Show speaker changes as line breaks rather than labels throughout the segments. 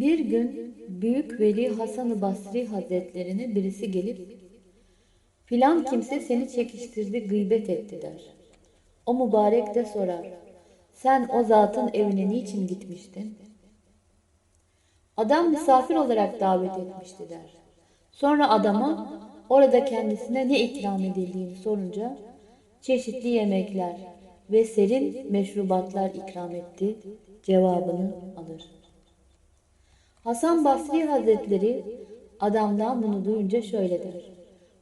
Bir gün Büyük Veli Hasan-ı Basri Hazretlerine birisi gelip filan kimse seni çekiştirdi, gıybet etti der. O mübarek de sorar. Sen o zatın evine niçin gitmiştin? Adam misafir olarak davet etmişti der. Sonra adama orada kendisine ne ikram edildiğini sorunca çeşitli yemekler ve serin meşrubatlar ikram etti cevabını alır. Hasan Basri Hazretleri adamdan bunu duyunca şöyle der.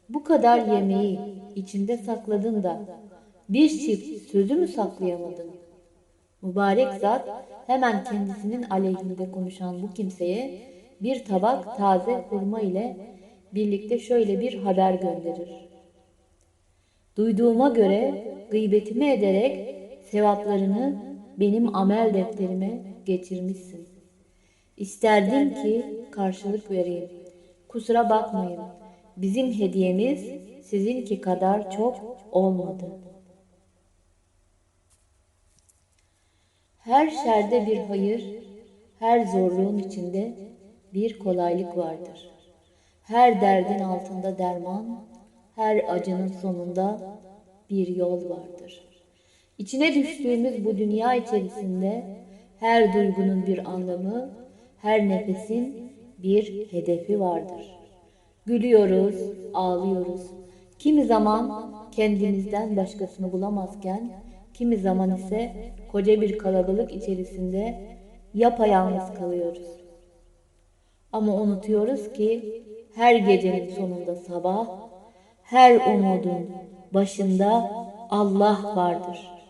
Bu kadar yemeği içinde sakladın da bir çift sözü mü saklayamadın? Mübarek zat hemen kendisinin aleyhinde konuşan bu kimseye bir tabak taze hurma ile birlikte şöyle bir haber gönderir. Duyduğuma göre gıybetimi ederek sevaplarını benim amel defterime geçirmişsin. İsterdim ki karşılık vereyim. Kusura bakmayın. Bizim hediyemiz sizinki kadar çok olmadı. Her şerde bir hayır, her zorluğun içinde bir kolaylık vardır. Her derdin altında derman, her acının sonunda bir yol vardır. İçine düştüğümüz bu dünya içerisinde her duygunun bir anlamı, her nefesin bir hedefi vardır. Gülüyoruz, ağlıyoruz. Kimi zaman kendimizden başkasını bulamazken, kimi zaman ise koca bir kalabalık içerisinde yapayalnız kalıyoruz. Ama unutuyoruz ki her gecenin sonunda sabah, her umudun başında Allah vardır.